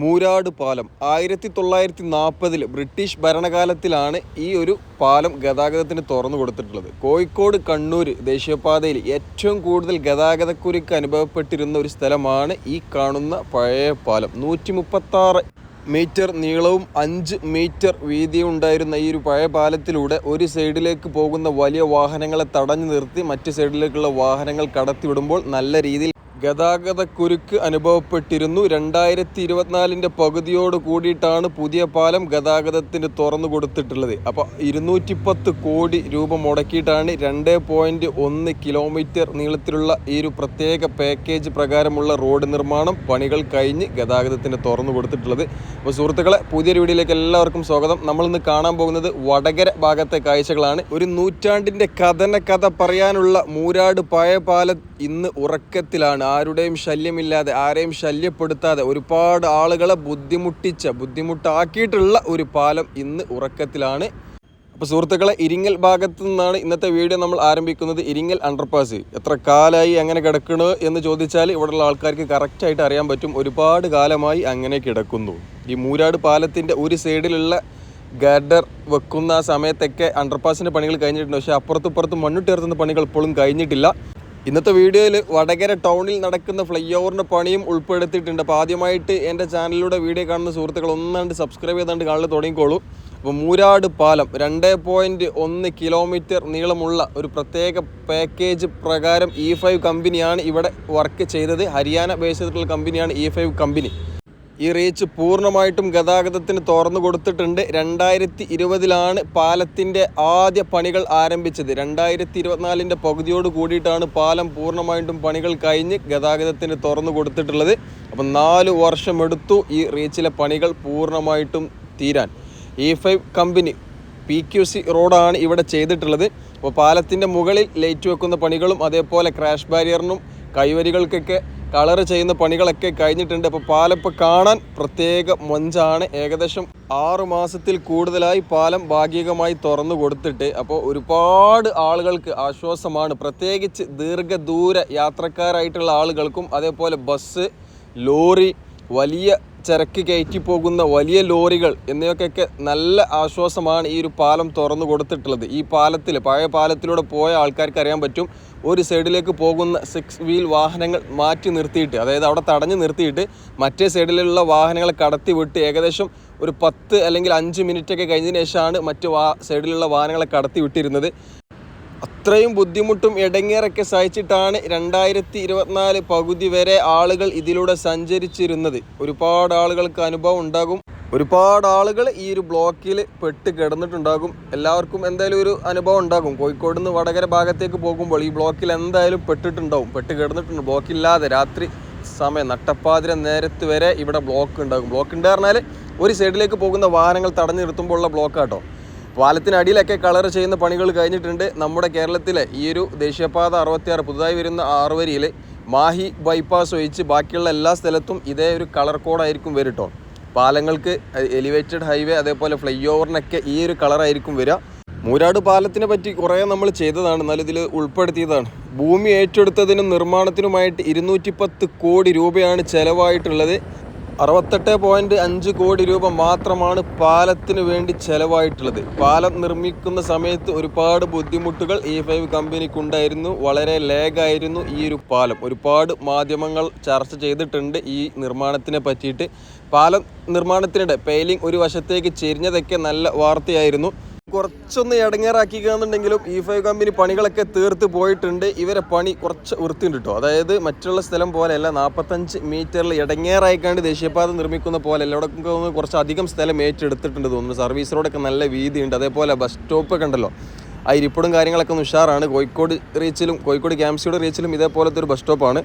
മൂരാട് പാലം. ആയിരത്തി തൊള്ളായിരത്തി നാൽപ്പതിൽ ബ്രിട്ടീഷ് ഭരണകാലത്തിലാണ് ഈ ഒരു പാലം ഗതാഗതത്തിന് തുറന്നു കൊടുത്തിട്ടുള്ളത്. കോഴിക്കോട് കണ്ണൂർ ദേശീയപാതയിൽ ഏറ്റവും കൂടുതൽ ഗതാഗതക്കുരുക്ക് അനുഭവപ്പെട്ടിരുന്ന ഒരു സ്ഥലമാണ് ഈ കാണുന്ന പഴയ പാലം. നൂറ്റി മുപ്പത്താറ് മീറ്റർ നീളവും അഞ്ച് മീറ്റർ വീതിയും ഉണ്ടായിരുന്ന ഈ ഒരു പഴയ പാലത്തിലൂടെ ഒരു സൈഡിലേക്ക് പോകുന്ന വലിയ വാഹനങ്ങളെ തടഞ്ഞു നിർത്തി മറ്റു സൈഡിലേക്കുള്ള വാഹനങ്ങൾ കടത്തിവിടുമ്പോൾ നല്ല രീതിയിൽ ഗതാഗത കുരുക്ക് അനുഭവപ്പെട്ടിരുന്നു. രണ്ടായിരത്തി ഇരുപത്തിനാലിന്റെ പകുതിയോട് കൂടിയിട്ടാണ് പുതിയ പാലം ഗതാഗതത്തിന് തുറന്നു കൊടുത്തിട്ടുള്ളത്. അപ്പോൾ ഇരുന്നൂറ്റി പത്ത് കോടി രൂപ മുടക്കിയിട്ടാണ് രണ്ട് പോയിന്റ് ഒന്ന് കിലോമീറ്റർ നീളത്തിലുള്ള ഈ ഒരു പ്രത്യേക പാക്കേജ് പ്രകാരമുള്ള റോഡ് നിർമ്മാണം പണികൾ കഴിഞ്ഞ് ഗതാഗതത്തിന് തുറന്നു കൊടുത്തിട്ടുള്ളത്. അപ്പോൾ സുഹൃത്തുക്കളെ പുതിയൊരു വീഡിയോയിലേക്ക് എല്ലാവർക്കും സ്വാഗതം. നമ്മളിന്ന് കാണാൻ പോകുന്നത് വടകര ഭാഗത്തെ കാഴ്ചകളാണ്. ഒരു നൂറ്റാണ്ടിന്റെ കഥന കഥ പറയാനുള്ള മൂരാട് പഴയ പാലം ഇന്ന് ഉറക്കത്തിലാണ്. ആരുടെയും ശല്യമില്ലാതെ ആരെയും ശല്യപ്പെടുത്താതെ ഒരുപാട് ആളുകളെ ബുദ്ധിമുട്ടിച്ച ബുദ്ധിമുട്ടാക്കിയിട്ടുള്ള ഒരു പാലം ഇന്ന് ഉറക്കത്തിലാണ്. അപ്പോൾ സുഹൃത്തുക്കളെ ഇരിങ്ങൽ ഭാഗത്തു നിന്നാണ് ഇന്നത്തെ വീഡിയോ നമ്മൾ ആരംഭിക്കുന്നത്. ഇരിങ്ങൽ അണ്ടർപാസ് എത്ര കാലമായി അങ്ങനെ കിടക്കണോ എന്ന് ചോദിച്ചാൽ ഇവിടെയുള്ള ആൾക്കാർക്ക് കറക്റ്റായിട്ട് അറിയാൻ പറ്റും. ഒരുപാട് കാലമായി അങ്ങനെ കിടക്കുന്നു. ഈ മൂരാട് പാലത്തിന്റെ ഒരു സൈഡിലുള്ള ഗാർഡർ വെക്കുന്ന സമയത്തൊക്കെ അണ്ടർപാസിന്റെ പണികൾ കഴിഞ്ഞിട്ടുണ്ട്. പക്ഷേ അപ്പുറത്തും ഇപ്പുറത്തും മണ്ണിട്ടേർത്തുന്ന പണികൾ ഇപ്പോഴും കഴിഞ്ഞിട്ടില്ല. ഇന്നത്തെ വീഡിയോയിൽ വടകര ടൗണിൽ നടക്കുന്ന ഫ്ലൈ ഓവറിന്റെ പണിയും ഉൾപ്പെടുത്തിയിട്ടുണ്ട്. അപ്പോൾ ആദ്യമായിട്ട് എന്റെ ചാനലിലൂടെ വീഡിയോ കാണുന്ന സുഹൃത്തുക്കൾ ഒന്നാണ്ട് സബ്സ്ക്രൈബ് ചെയ്താണ്ട് കാണൽ തുടങ്ങിക്കോളൂ. അപ്പോൾ മൂരാട് പാലം രണ്ട് പോയിന്റ് ഒന്ന് കിലോമീറ്റർ നീളമുള്ള ഒരു പ്രത്യേക പാക്കേജ് പ്രകാരം ഇ ഫൈവ് കമ്പനിയാണ് ഇവിടെ വർക്ക് ചെയ്തത്. ഹരിയാന ബേസ് ചെയ്തിട്ടുള്ള കമ്പനിയാണ് ഇ ഫൈവ് കമ്പനി ഈ റീച്ച് പൂർണമായിട്ടും ഗതാഗതത്തിന് തുറന്നു കൊടുത്തിട്ടുണ്ട്. രണ്ടായിരത്തി ഇരുപതിലാണ് പാലത്തിന്റെ ആദ്യ പണികൾ ആരംഭിച്ചത്. രണ്ടായിരത്തി ഇരുപത്തിനാലിന്റെ പകുതിയോട് കൂടിയിട്ടാണ് പാലം പൂർണമായിട്ടും പണികൾ കഴിഞ്ഞ് ഗതാഗതത്തിന് തുറന്നു കൊടുത്തിട്ടുള്ളത്. അപ്പം നാല് വർഷമെടുത്തു ഈ റീച്ചിലെ പണികൾ പൂർണമായിട്ടും തീരാൻ. E five company P Q C റോഡാണ് ഇവിടെ ചെയ്തിട്ടുള്ളത്. അപ്പോൾ പാലത്തിന്റെ മുകളിൽ ലൈറ്റ് വെക്കുന്ന പണികളും അതേപോലെ ക്രാഷ് ബാരിയറിനും കൈവരികൾക്കൊക്കെ കളർ ചെയ്യുന്ന പണികളൊക്കെ കഴിഞ്ഞിട്ടുണ്ട്. അപ്പോൾ പാലം കാണാൻ പ്രത്യേക മഞ്ചാണ്. ഏകദേശം ആറ് മാസത്തിൽ കൂടുതലായി പാലം ഭാഗികമായി തുറന്നു കൊടുത്തിട്ട് അപ്പോൾ ഒരുപാട് ആളുകൾക്ക് ആശ്വാസമാണ്. പ്രത്യേകിച്ച് ദീർഘദൂര യാത്രക്കാരായിട്ടുള്ള ആളുകൾക്കും അതേപോലെ ബസ് ലോറി വലിയ ചരക്ക് കയറ്റി പോകുന്ന വലിയ ലോറികൾ എന്നിവയ്ക്കൊക്കെ നല്ല ആശ്വാസമാണ് ഈ ഒരു പാലം തുറന്നു കൊടുത്തിട്ടുള്ളത്. ഈ പാലത്തിൽ പഴയ പാലത്തിലൂടെ പോയ ആൾക്കാർക്ക് അറിയാൻ പറ്റും ഒരു സൈഡിലേക്ക് പോകുന്ന സിക്സ് വീൽ വാഹനങ്ങൾ മാറ്റി നിർത്തിയിട്ട് അതായത് അവിടെ തടഞ്ഞു നിർത്തിയിട്ട് മറ്റേ സൈഡിലുള്ള വാഹനങ്ങളെ കടത്തി വിട്ട് ഏകദേശം ഒരു പത്ത് അല്ലെങ്കിൽ അഞ്ച് മിനിറ്റൊക്കെ കഴിഞ്ഞതിന് ശേഷമാണ് മറ്റ് വാ സൈഡിലുള്ള വാഹനങ്ങളെ കടത്തി വിട്ടിരുന്നത്. അത്രയും ബുദ്ധിമുട്ടും ഇടങ്ങേറൊക്കെ സഹിച്ചിട്ടാണ് രണ്ടായിരത്തി ഇരുപത്തിനാല് പകുതി വരെ ആളുകൾ ഇതിലൂടെ സഞ്ചരിച്ചിരുന്നത്. ഒരുപാട് ആളുകൾക്ക് അനുഭവം ഉണ്ടാകും. ഒരുപാട് ആളുകൾ ഈ ഒരു ബ്ലോക്കിൽ പെട്ട് കിടന്നിട്ടുണ്ടാകും. എല്ലാവർക്കും എന്തായാലും ഒരു അനുഭവം ഉണ്ടാകും. കോഴിക്കോട് നിന്ന് വടകര ഭാഗത്തേക്ക് പോകുമ്പോൾ ഈ ബ്ലോക്കിൽ എന്തായാലും പെട്ടിട്ടുണ്ടാവും. പെട്ട് കിടന്നിട്ടുണ്ട്. ബ്ലോക്കില്ലാതെ രാത്രി സമയം നട്ടപ്പാതിര നേരത്ത് വരെ ഇവിടെ ബ്ലോക്ക് ഉണ്ടാകും. ബ്ലോക്ക് ഉണ്ട് പറഞ്ഞാൽ ഒരു സൈഡിലേക്ക് പോകുന്ന വാഹനങ്ങൾ തടഞ്ഞു നിർത്തുമ്പോൾ ഉള്ള ബ്ലോക്കാട്ടോ. പാലത്തിനടിയിലൊക്കെ കളർ ചെയ്യുന്ന പണികൾ കഴിഞ്ഞിട്ടുണ്ട്. നമ്മുടെ കേരളത്തിലെ ഈ ഒരു ദേശീയപാത അറുപത്തിയാറ് പുതുതായി വരുന്ന ആറുവരിയിൽ മാഹി ബൈപ്പാസ് ഒഴിച്ച് ബാക്കിയുള്ള എല്ലാ സ്ഥലത്തും ഇതേ ഒരു കളർ കോഡായിരിക്കും വരും പാലങ്ങൾക്ക് എലിവേറ്റഡ് ഹൈവേ അതേപോലെ ഫ്ലൈ ഓവറിനൊക്കെ ഈ ഒരു കളറായിരിക്കും വരിക. മൂരാട് പാലത്തിനെ പറ്റി കുറേ നമ്മൾ ചെയ്തതാണ്. എന്നാലും ഇതിൽ ഉൾപ്പെടുത്തിയതാണ്. ഭൂമി ഏറ്റെടുത്തതിനും നിർമ്മാണത്തിനുമായിട്ട് ഇരുന്നൂറ്റി പത്ത് കോടി രൂപയാണ് ചെലവായിട്ടുള്ളത്. അറുപത്തെട്ട് പോയിന്റ് അഞ്ച് കോടി രൂപ മാത്രമാണ് പാലത്തിന് വേണ്ടി ചെലവായിട്ടുള്ളത്. പാലം നിർമ്മിക്കുന്ന സമയത്ത് ഒരുപാട് ബുദ്ധിമുട്ടുകൾ ഇ ഫൈവ് കമ്പനിക്കുണ്ടായിരുന്നു വളരെ ലേഗായിരുന്നു ഈ ഒരു പാലം. ഒരുപാട് മാധ്യമങ്ങൾ ചർച്ച ചെയ്തിട്ടുണ്ട് ഈ നിർമ്മാണത്തിനെ പറ്റിയിട്ട്. പാലം നിർമ്മാണത്തിനിടെ പെയിലിംഗ് ഒരു വശത്തേക്ക് ചെരിഞ്ഞതൊക്കെ നല്ല വാർത്തയായിരുന്നു. കുറച്ചൊന്ന് ഇടങ്ങേറാക്കിക്കാന്നുണ്ടെങ്കിലും ഇ ഫൈവ് കമ്പനി പണികളൊക്കെ തീർത്ത് പോയിട്ടുണ്ട്. ഇവരെ പണി കുറച്ച് വൃത്തിയുണ്ട് കേട്ടോ അതായത് മറ്റുള്ള സ്ഥലം പോലെയല്ല നാൽപ്പത്തഞ്ച് മീറ്ററിൽ ഇടങ്ങേറായിക്കാണ്ട് ദേശീയപാത നിർമ്മിക്കുന്ന പോലെയല്ല. ഒന്ന് കുറച്ച് അധികം സ്ഥലം ഏറ്റെടുത്തിട്ടുണ്ട് തോന്നുന്നു. സർവീസ് റോഡൊക്കെ നല്ല വീതിയുണ്ട്. അതേപോലെ ബസ് സ്റ്റോപ്പൊക്കെ ഉണ്ടല്ലോ. ആ ഇരിപ്പിടും കാര്യങ്ങളൊക്കെ ഒന്ന് ഉഷാറാണ്. കോഴിക്കോട് റീച്ചിലും കോഴിക്കോട് ക്യാംസിയുടെ റീച്ചിലും ഇതേപോലത്തെ ഒരു ബസ് സ്റ്റോപ്പാണ്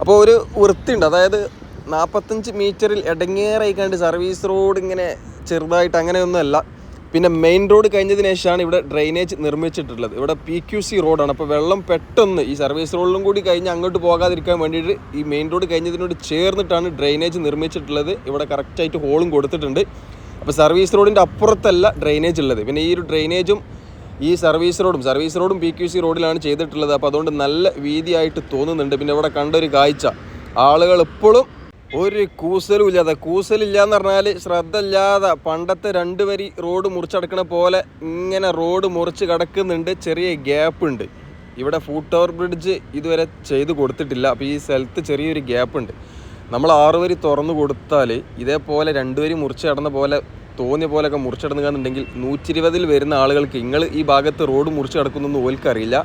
അപ്പോൾ ഒരു വൃത്തിയുണ്ട്. അതായത് നാൽപ്പത്തഞ്ച് മീറ്ററിൽ ഇടങ്ങേറായിക്കാണ്ട് സർവീസ് റോഡ് ഇങ്ങനെ ചെറുതായിട്ട് അങ്ങനെയൊന്നുമല്ല. പിന്നെ മെയിൻ റോഡ് കഴിഞ്ഞതിന് ശേഷമാണ് ഇവിടെ ഡ്രെയിനേജ് നിർമ്മിച്ചിട്ടുള്ളത്. ഇവിടെ പി ക്യു സി റോഡാണ് അപ്പോൾ വെള്ളം പെട്ടെന്ന് ഈ സർവീസ് റോഡിലും കൂടി കഴിഞ്ഞ് അങ്ങോട്ട് പോകാതിരിക്കാൻ വേണ്ടിയിട്ട് ഈ മെയിൻ റോഡ് കഴിഞ്ഞതിനോട് ചേർന്നിട്ടാണ് ഡ്രെയിനേജ് നിർമ്മിച്ചിട്ടുള്ളത്. ഇവിടെ കറക്റ്റായിട്ട് ഹോളും കൊടുത്തിട്ടുണ്ട്. അപ്പോൾ സർവീസ് റോഡിന്റെ അപ്പുറത്തല്ല ഡ്രെയിനേജ് ഉള്ളത്. പിന്നെ ഈ ഒരു ഡ്രെയിനേജും ഈ സർവീസ് റോഡും സർവീസ് റോഡും പി ക്യു സി റോഡിലാണ് ചെയ്തിട്ടുള്ളത്. അപ്പോൾ അതുകൊണ്ട് നല്ല വീതിയായിട്ട് തോന്നുന്നുണ്ട്. പിന്നെ ഇവിടെ കണ്ടൊരു കാഴ്ച. ആളുകൾ എപ്പോഴും ഒരു കൂസലും ഇല്ലാതെ കൂസലില്ല എന്ന് പറഞ്ഞാൽ ശ്രദ്ധ ഇല്ലാതെ പണ്ടത്തെ രണ്ട് വരി റോഡ് മുറിച്ചടക്കണ പോലെ ഇങ്ങനെ റോഡ് മുറിച്ച് കിടക്കുന്നുണ്ട്. ചെറിയ ഗ്യാപ്പ് ഉണ്ട്. ഇവിടെ ഫുട് ഓവർ ബ്രിഡ്ജ് ഇതുവരെ ചെയ്ത് കൊടുത്തിട്ടില്ല. അപ്പോൾ ഈ സ്ഥലത്ത് ചെറിയൊരു ഗ്യാപ്പ് ഉണ്ട്. നമ്മൾ ആറ് വരി തുറന്നു കൊടുത്താൽ ഇതേപോലെ രണ്ട് വരി മുറിച്ച് കിടന്ന പോലെ തോന്നിയ പോലെയൊക്കെ മുറിച്ചിടന്നുണ്ടെങ്കിൽ നൂറ്റി ഇരുപതിൽ വരുന്ന ആളുകൾക്ക് നിങ്ങൾ ഈ ഭാഗത്ത് റോഡ് മുറിച്ച് കിടക്കുന്നൊന്നും ഓൽക്കറിയില്ല.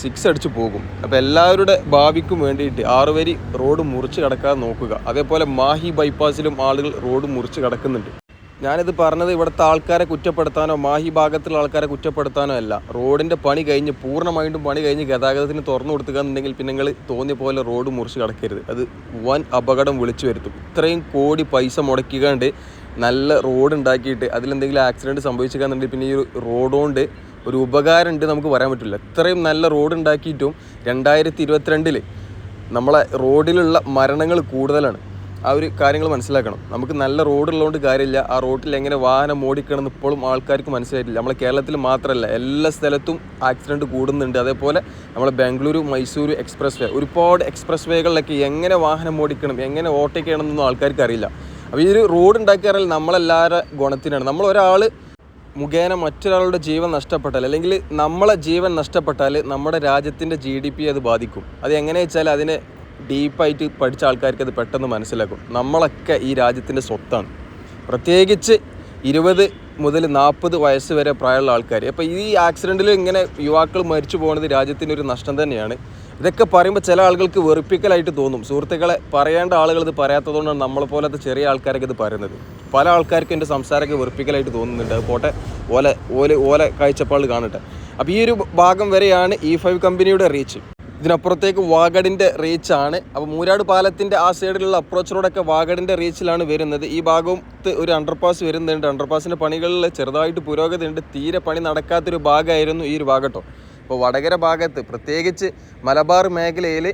സിക്സ് അടിച്ച് പോകും. അപ്പോൾ എല്ലാവരുടെ ഭാവിക്കും വേണ്ടിയിട്ട് ആറ് വരി റോഡ് മുറിച്ച് കിടക്കാതെ നോക്കുക. അതേപോലെ മാഹി ബൈപ്പാസിലും ആളുകൾ റോഡ് മുറിച്ച് കിടക്കുന്നുണ്ട്. ഞാനിത് പറഞ്ഞത് ഇവിടുത്തെ ആൾക്കാരെ കുറ്റപ്പെടുത്താനോ മാഹി ഭാഗത്തുള്ള ആൾക്കാരെ കുറ്റപ്പെടുത്താനോ അല്ല. റോഡിന്റെ പണി കഴിഞ്ഞ് പൂർണമായിട്ടും പണി കഴിഞ്ഞ് ഗതാഗതത്തിന് തുറന്നു കൊടുക്കുകയെന്നുണ്ടെങ്കിൽ പിന്നെ നിങ്ങൾ തോന്നിയ പോലെ റോഡ് മുറിച്ച് കിടക്കരുത്. അത് വൻ അപകടം വിളിച്ചു വരുത്തും. ഇത്രയും കോടി പൈസ മുടക്കിക്കാണ്ട് നല്ല റോഡ് ഉണ്ടാക്കിയിട്ട് അതിലെന്തെങ്കിലും ആക്സിഡന്റ് സംഭവിച്ചിരിക്കാന്നുണ്ടെങ്കിൽ പിന്നെ ഈ റോഡുകൊണ്ട് റോഡ് കൊണ്ട് ഒരു ഉപകാരം ഉണ്ട് നമുക്ക് പറയാൻ പറ്റില്ല. ഇത്രയും നല്ല റോഡ് ഉണ്ടാക്കിയിട്ടും രണ്ടായിരത്തി ഇരുപത്തിരണ്ടിൽ നമ്മളെ റോഡിലുള്ള മരണങ്ങൾ കൂടുതലാണ്. ആ ഒരു കാര്യങ്ങൾ മനസ്സിലാക്കണം. നമുക്ക് നല്ല റോഡുള്ളതുകൊണ്ട് കാര്യമില്ല. ആ റോഡിൽ എങ്ങനെ വാഹനം ഓടിക്കണം എന്ന് ഇപ്പോഴും ആൾക്കാർക്ക് മനസ്സിലായിട്ടില്ല. നമ്മളെ കേരളത്തിൽ മാത്രമല്ല എല്ലാ സ്ഥലത്തും ആക്സിഡന്റ് കൂടുന്നുണ്ട്. അതേപോലെ നമ്മളെ ബാംഗ്ലൂരു മൈസൂരു എക്സ്പ്രസ് വേ ഒരുപാട് എക്സ്പ്രസ് വേകളിലൊക്കെ എങ്ങനെ വാഹനം ഓടിക്കണം എങ്ങനെ ഓട്ടയ്ക്കണം എന്നൊന്നും ആൾക്കാർക്ക് അറിയില്ല. അപ്പോൾ ഈ ഒരു റോഡ് ഉണ്ടാക്കിയാൽ നമ്മളെല്ലാവരുടെ ഗുണത്തിനാണ്. നമ്മൾ ഒരാൾ മുഖേന മറ്റൊരാളുടെ ജീവൻ നഷ്ടപ്പെട്ടാൽ അല്ലെങ്കിൽ നമ്മളെ ജീവൻ നഷ്ടപ്പെട്ടാൽ നമ്മുടെ രാജ്യത്തിന്റെ ജി ഡി പി അത് ബാധിക്കും. അത് എങ്ങനെ വെച്ചാൽ അതിനെ ഡീപ്പായിട്ട് പഠിച്ച ആൾക്കാർക്ക് അത് പെട്ടെന്ന് മനസ്സിലാക്കും. നമ്മളൊക്കെ ഈ രാജ്യത്തിന്റെ സ്വത്താണ്. പ്രത്യേകിച്ച് ഇരുപത് മുതൽ നാൽപ്പത് വയസ്സ് വരെ പ്രായമുള്ള ആൾക്കാർ. അപ്പോൾ ഈ ആക്സിഡന്റിൽ ഇങ്ങനെ യുവാക്കൾ മരിച്ചു പോകുന്നത് രാജ്യത്തിന്റെ ഒരു നഷ്ടം തന്നെയാണ്. ഇതൊക്കെ പറയുമ്പോൾ ചില ആളുകൾക്ക് വെറുപ്പിക്കലായിട്ട് തോന്നും. സുഹൃത്തുക്കളെ പറയേണ്ട ആളുകൾ ഇത് പറയാത്തതുകൊണ്ടാണ് നമ്മളെ പോലത്തെ ചെറിയ ആൾക്കാരൊക്കെ ഇത് പറയുന്നത്. പല ആൾക്കാർക്കും എന്റെ സംസാരമൊക്കെ വെറുപ്പിക്കലായിട്ട് തോന്നുന്നുണ്ട്. പോട്ടെ ഓല ഓല ഓല കാഴ്ചപ്പാട് കാണട്ടെ. അപ്പോൾ ഈ ഒരു ഭാഗം വരെയാണ് ഇ ഫൈവ് കമ്പനിയുടെ റീച്ച് ഇതിനപ്പുറത്തേക്ക് വാഗഡിന്റെ റീച്ചാണ് അപ്പോൾ മൂരാട് പാലത്തിന്റെ ആ സൈഡിലുള്ള അപ്രോച്ചിലൂടെയൊക്കെ വാഗഡിന്റെ റീച്ചിലാണ് വരുന്നത്. ഈ ഭാഗത്ത് ഒരു അണ്ടർപാസ് വരുന്നുണ്ട്. അണ്ടർപാസിന്റെ പണികളിൽ ചെറുതായിട്ട് പുരോഗതി ഉണ്ട് തീരെ പണി നടക്കാത്തൊരു ഭാഗമായിരുന്നു ഈ ഒരു ഭാഗട്ടോ അപ്പോൾ വടകര ഭാഗത്ത് പ്രത്യേകിച്ച് മലബാർ മേഖലയിൽ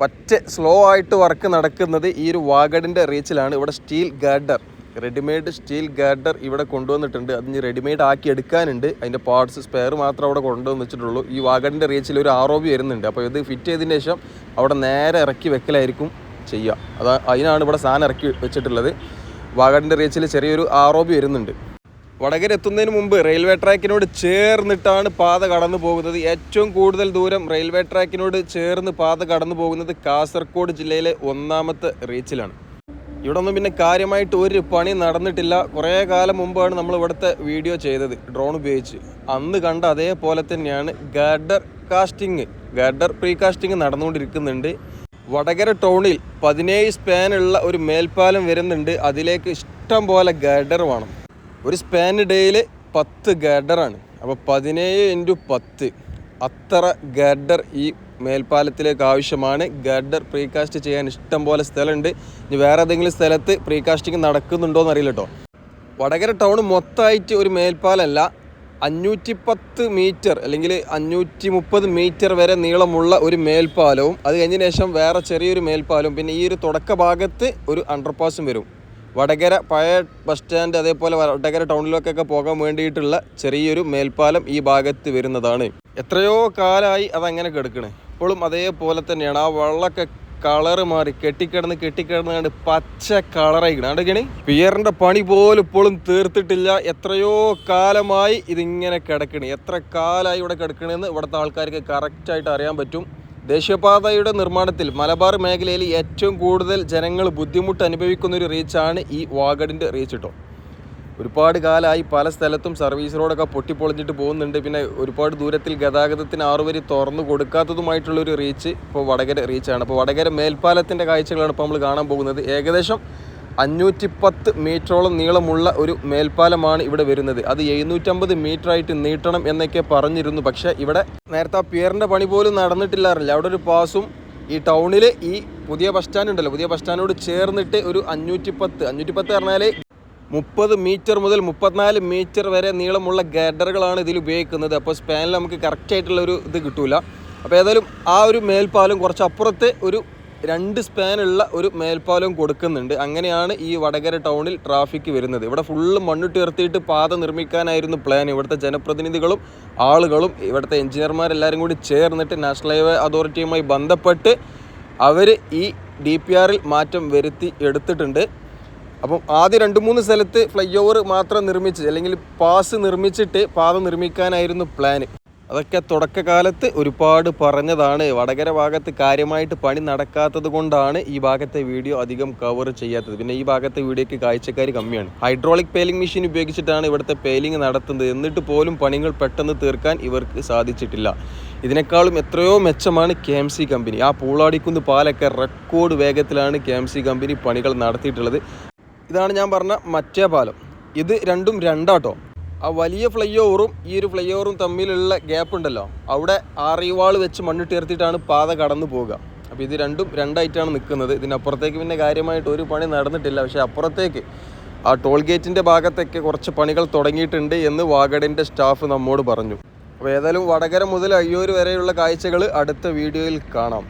പറ്റ സ്ലോ ആയിട്ട് വർക്ക് നടക്കുന്നത് ഈ ഒരു വാഗഡിന്റെ റീച്ചിലാണ്. ഇവിടെ steel girder readymade steel girder ഇവിടെ കൊണ്ടുവന്നിട്ടുണ്ട്. അതിന് റെഡിമെയ്ഡ് ആക്കി എടുക്കാനുണ്ട്. അതിന്റെ പാർട്സ് സ്പെയർ മാത്രം അവിടെ കൊണ്ടുവന്ന് വെച്ചിട്ടുള്ളൂ. ഈ വാഗഡിന്റെ റീച്ചിൽ ഒരു ആർ ഒ ബി വരുന്നുണ്ട്. അപ്പോൾ ഇത് ഫിറ്റ് ചെയ്തതിന് ശേഷം അവിടെ നേരെ ഇറക്കി വെക്കലായിരിക്കും ചെയ്യുക. അതാ അതിനാണ് ഇവിടെ സാധനം ഇറക്കി വെച്ചിട്ടുള്ളത്. വാഗഡിന്റെ റീച്ചിൽ ചെറിയൊരു ആർ ഒ ബി വരുന്നുണ്ട്. വടകര എത്തുന്നതിന് മുമ്പ് റെയിൽവേ ട്രാക്കിനോട് ചേർന്നിട്ടാണ് പാത കടന്നു പോകുന്നത്. ഏറ്റവും കൂടുതൽ ദൂരം റെയിൽവേ ട്രാക്കിനോട് ചേർന്ന് പാത കടന്നു പോകുന്നത് കാസർഗോഡ് ജില്ലയിലെ ഒന്നാമത്തെ റീച്ചിലാണ്. ഇവിടെ ഒന്നും പിന്നെ കാര്യമായിട്ട് ഒരു പണി നടന്നിട്ടില്ല. കുറേ കാലം മുമ്പാണ് നമ്മൾ ഇവിടുത്തെ വീഡിയോ ചെയ്തത്. ഡ്രോൺ ഉപയോഗിച്ച്. അന്ന് കണ്ട അതേപോലെ തന്നെയാണ് girder casting. Girder pre casting നടന്നുകൊണ്ടിരിക്കുന്നുണ്ട്. വടകര ടൗണിൽ പതിനേഴ് സ്പാനുള്ള ഒരു മേൽപ്പാലം വരുന്നുണ്ട്. അതിലേക്ക് ഇഷ്ടം പോലെ ഗഡർ വേണം. ഒരു സ്പാൻ ഡേയിൽ പത്ത് ഗഡറാണ് അപ്പോൾ പതിനേഴ് ഇന്റു പത്ത്. അത്ര ഗഡർ ഈ മേൽപ്പാലത്തിലേക്ക് ആവശ്യമാണ്. ഗഡർ പ്രീകാസ്റ്റ് ചെയ്യാൻ ഇഷ്ടം പോലെ സ്ഥലമുണ്ട്. ഇനി വേറെ ഏതെങ്കിലും സ്ഥലത്ത് പ്രീകാസ്റ്റിംഗ് നടക്കുന്നുണ്ടോ എന്ന് അറിയില്ല കേട്ടോ വടകര ടൗൺ മൊത്തമായിട്ട് ഒരു മേൽപ്പാലമല്ല അഞ്ഞൂറ്റി പത്ത് മീറ്റർ അല്ലെങ്കിൽ അഞ്ഞൂറ്റി മുപ്പത് മീറ്റർ വരെ നീളമുള്ള ഒരു മേൽപ്പാലവും അത് കഴിഞ്ഞ ശേഷം വേറെ ചെറിയൊരു മേൽപ്പാലവും പിന്നെ ഈ ഒരു തുടക്ക ഭാഗത്ത് ഒരു അണ്ടർപാസും വരും. വടകര പഴയ ബസ് സ്റ്റാൻഡ് അതേപോലെ വടകര ടൗണിലേക്കൊക്കെ പോകാൻ വേണ്ടിയിട്ടുള്ള ചെറിയൊരു മേൽപ്പാലം ഈ ഭാഗത്ത് വരുന്നതാണ്. എത്രയോ കാലമായി അതങ്ങനെ കിടക്കണേ. ഇപ്പോഴും അതേപോലെ തന്നെയാണ്. ആ വെള്ളമൊക്കെ കളറ് മാറി കെട്ടിക്കിടന്ന് കെട്ടിക്കിടന്ന് കണ്ട് പച്ച കളറായിക്കണം അടക്കണി പിയറിന്റെ പണി പോലും ഇപ്പോഴും തീർത്തിട്ടില്ല. എത്രയോ കാലമായി ഇതിങ്ങനെ കിടക്കണേ. എത്ര കാലമായി ഇവിടെ കിടക്കണേന്ന് ഇവിടുത്തെ ആൾക്കാർക്ക് കറക്റ്റായിട്ട് അറിയാൻ പറ്റും. ദേശീയപാതയുടെ നിർമ്മാണത്തിൽ മലബാർ മേഖലയിൽ ഏറ്റവും കൂടുതൽ ജനങ്ങൾ ബുദ്ധിമുട്ട് അനുഭവിക്കുന്ന ഒരു റീച്ചാണ് ഈ വാഗഡിന്റെ റീച്ച് കേട്ടോ ഒരുപാട് കാലമായി പല സ്ഥലത്തും സർവീസ് റോഡൊക്കെ പൊട്ടിപ്പൊളിഞ്ഞിട്ട് പോകുന്നുണ്ട്. പിന്നെ ഒരുപാട് ദൂരത്തിൽ ഗതാഗതത്തിന് ആറുവരി തുറന്നു കൊടുക്കാത്തതുമായിട്ടുള്ളൊരു റീച്ച് ഇപ്പോൾ വടകര റീച്ചാണ്. അപ്പോൾ വടകര മേൽപ്പാലത്തിന്റെ കാഴ്ചകളാണ് ഇപ്പോൾ നമ്മൾ കാണാൻ പോകുന്നത്. ഏകദേശം അഞ്ഞൂറ്റി പത്ത് മീറ്ററോളം നീളമുള്ള ഒരു മേൽപ്പാലമാണ് ഇവിടെ വരുന്നത്. അത് എഴുന്നൂറ്റമ്പത് മീറ്റർ ആയിട്ട് നീട്ടണം എന്നൊക്കെ പറഞ്ഞിരുന്നു. പക്ഷേ ഇവിടെ നേരത്തെ ആ പിയറിന്റെ പണി പോലും നടന്നിട്ടില്ലാറില്ല. അവിടെ ഒരു പാസും ഈ ടൗണിൽ ഈ പുതിയ ബസ് സ്റ്റാൻഡ് ഉണ്ടല്ലോ പുതിയ ബസ് സ്റ്റാൻഡോട് ചേർന്നിട്ട് ഒരു അഞ്ഞൂറ്റി പത്ത് അഞ്ഞൂറ്റി പത്ത് പറഞ്ഞാൽ മുപ്പത് മീറ്റർ മുതൽ മുപ്പത്തിനാല് മീറ്റർ വരെ നീളമുള്ള ഗഡറുകളാണ് ഇതിൽ ഉപയോഗിക്കുന്നത്. അപ്പോൾ സ്പാനിൽ നമുക്ക് കറക്റ്റ് ആയിട്ടുള്ള ഒരു ഇത് കിട്ടൂല. അപ്പോൾ ഏതായാലും ആ ഒരു മേൽപ്പാലം കുറച്ച് അപ്പുറത്ത് ഒരു രണ്ട് സ്പാനുള്ള ഒരു മേൽപ്പാലം കൊടുക്കുന്നുണ്ട്. അങ്ങനെയാണ് ഈ വടകര ടൗണിൽ ട്രാഫിക് വരുന്നത്. ഇവിടെ ഫുള്ള് മണ്ണിട്ട് ഉയർത്തിയിട്ട് പാത നിർമ്മിക്കാനായിരുന്നു പ്ലാൻ ഇവിടുത്തെ ജനപ്രതിനിധികളും ആളുകളും ഇവിടുത്തെ എഞ്ചിനീയർമാരെല്ലാവരും കൂടി ചേർന്നിട്ട് നാഷണൽ ഹൈവേ അതോറിറ്റിയുമായി ബന്ധപ്പെട്ട് അവർ ഈ ഡി പി ആറിൽ മാറ്റം വരുത്തി എടുത്തിട്ടുണ്ട്. അപ്പം ആദ്യം രണ്ട് മൂന്ന് സ്ഥലത്ത് ഫ്ലൈ ഓവർ മാത്രം നിർമ്മിച്ച് അല്ലെങ്കിൽ പാസ് നിർമ്മിച്ചിട്ട് പാത നിർമ്മിക്കാനായിരുന്നു പ്ലാന് അതൊക്കെ തുടക്കകാലത്ത് ഒരുപാട് പറഞ്ഞതാണ്. വടകര ഭാഗത്ത് കാര്യമായിട്ട് പണി നടക്കാത്തത് കൊണ്ടാണ് ഈ ഭാഗത്തെ വീഡിയോ അധികം കവർ ചെയ്യാത്തത്. പിന്നെ ഈ ഭാഗത്തെ വീഡിയോക്ക് കാഴ്ചക്കാർ കമ്മിയാണ്. ഹൈഡ്രോളിക് പേലിംഗ് മെഷീൻ ഉപയോഗിച്ചിട്ടാണ് ഇവിടുത്തെ പേലിംഗ് നടത്തുന്നത്. എന്നിട്ട് പോലും പണികൾ പെട്ടെന്ന് തീർക്കാൻ ഇവർക്ക് സാധിച്ചിട്ടില്ല. ഇതിനേക്കാളും എത്രയോ മെച്ചമാണ് കെ എം സി കമ്പനി ആ പൂളാടിക്കുന്ന് പാലൊക്കെ റെക്കോർഡ് വേഗത്തിലാണ് കെ എം സി കമ്പനി പണികൾ നടത്തിയിട്ടുള്ളത്. ഇതാണ് ഞാൻ പറഞ്ഞ മറ്റേ പാലം. ഇത് രണ്ടും രണ്ടാട്ടോ. ആ വലിയ ഫ്ലൈ ഓവറും ഈ ഒരു ഫ്ലൈ ഓവറും തമ്മിലുള്ള ഗ്യാപ്പ് ഉണ്ടല്ലോ. അവിടെ ആറിവാൾ വെച്ച് മണ്ണിട്ടേർത്തിട്ടാണ് പാത കടന്നു പോവുക. അപ്പോൾ ഇത് രണ്ടും രണ്ടായിട്ടാണ് നിൽക്കുന്നത്. ഇതിനപ്പുറത്തേക്ക് പിന്നെ കാര്യമായിട്ട് ഒരു പണി നടന്നിട്ടില്ല. പക്ഷേ അപ്പുറത്തേക്ക് ആ ടോൾ ഗേറ്റിന്റെ ഭാഗത്തൊക്കെ കുറച്ച് പണികൾ തുടങ്ങിയിട്ടുണ്ട് എന്ന് വാഗഡിന്റെ സ്റ്റാഫ് നമ്മോട് പറഞ്ഞു. അപ്പോൾ ഏതായാലും വടകര മുതൽ അയ്യൂർ വരെയുള്ള കാഴ്ചകൾ അടുത്ത വീഡിയോയിൽ കാണാം.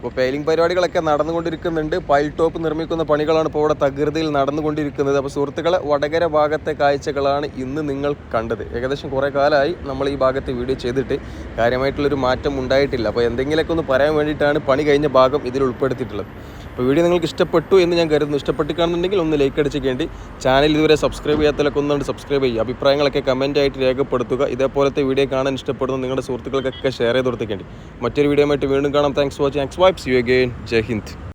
അപ്പോൾ പെയിലിംഗ് പരിപാടികളൊക്കെ നടന്നുകൊണ്ടിരിക്കുന്നുണ്ട്. പൈൽ ടോപ്പ് നിർമ്മിക്കുന്ന പണികളാണ് ഇപ്പോൾ ഇവിടെ തകൃതിയിൽ നടന്നുകൊണ്ടിരിക്കുന്നത്. അപ്പോൾ സുഹൃത്തുക്കളെ വടകര ഭാഗത്തെ കാഴ്ചകളാണ് ഇന്ന് നിങ്ങൾ കണ്ടത്. ഏകദേശം കുറേ കാലമായി നമ്മൾ ഈ ഭാഗത്ത് വീഡിയോ ചെയ്തിട്ട് കാര്യമായിട്ടുള്ളൊരു മാറ്റം ഉണ്ടായിട്ടില്ല. അപ്പോൾ എന്തെങ്കിലുമൊക്കെ ഒന്ന് പറയാൻ വേണ്ടിയിട്ടാണ് പണി കഴിഞ്ഞ ഭാഗം ഇതിൽ ഉൾപ്പെടുത്തിയിട്ടുള്ളത്. അപ്പോൾ വീഡിയോ നിങ്ങൾക്ക് ഇഷ്ടപ്പെട്ടു എന്ന് ഞാൻ കരുതുന്നു. ഇഷ്ടപ്പെട്ട് കാണുന്നുണ്ടെങ്കിൽ ഒന്ന് ലൈക്ക് അടിച്ച് കേണ്ടി. ചാനൽ ഇതുവരെ സബ്സ്ക്രൈബ് ചെയ്യാത്തതിലൊക്കെ ഒന്നുകൊണ്ട് സബ്സ്ക്രൈബ് ചെയ്യുക. അഭിപ്രായങ്ങളൊക്കെ കമന്റ് ആയിട്ട് രേഖപ്പെടുത്തുക. ഇതേപോലത്തെ വീഡിയോ കാണാൻ ഇഷ്ടപ്പെടുന്ന നിങ്ങളുടെ സുഹൃത്തുക്കൾക്കൊക്കെ ഷെയർ ചെയ്ത് കൊടുത്തേക്കേണ്ടി മറ്റൊരു വീഡിയോ ആയിട്ട് വീണ്ടും കാണാം. Thanks watching X vibes you again Jai Hind.